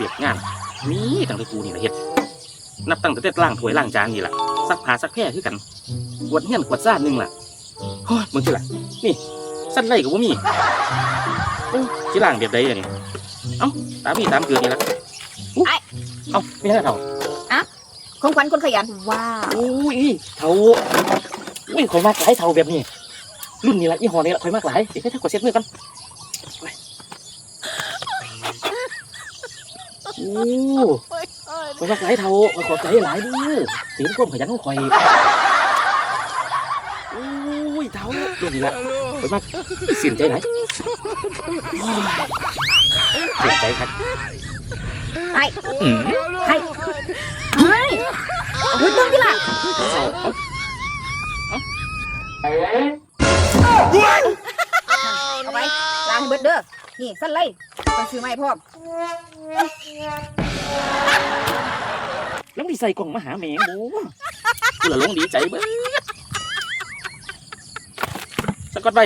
เวียกงานมีตั้งแต่กูนี่ละเฮ็ดนับตั้งแต่ล่างถ้วยล่างจานนี่ล่ะซักผ้าซักแพร่คือกันกวาดเฮียนกวาดซ่านหนึงล่ะโอ้ยมึงสิล่ะนี่สั้นไรก็บ่มีโอ้ยสิล่างแบบใดอะนี่เอ้าตามพี่ตามเกลือนี่ล่ะอุ๊ยเอ้าไม่ใช่เท่าของขวัญคนขยันว้าวโอ้ยเท่าอุ้ยข่อยมากหลายเท่าแบบนี้รุ่นนี้ละยี่ห้อนี้ละข่อยมากหลายเดี๋ยวแค่ถ้ากดเซ็ตมือกันไป โอ้ข่อยมากหลายเท่าข่อยขอบใจหลายเด้อเสียงความขยันของข่อยโอ้ยเท่ารุ่นนี้ละข่อยมากเสียนใจหลายโอ้ยเสียนใจครับไอ้อืมให้ให้เอาเรื่องที่ล่ะเอาไปล้างให้เบิดเด้อนี่สั้นเลย ไปซื้อไม้พร้อมแล้วมีใส่กล่องมาหาแม่บูเพื่อลงดีใจเบ้อสะกดไป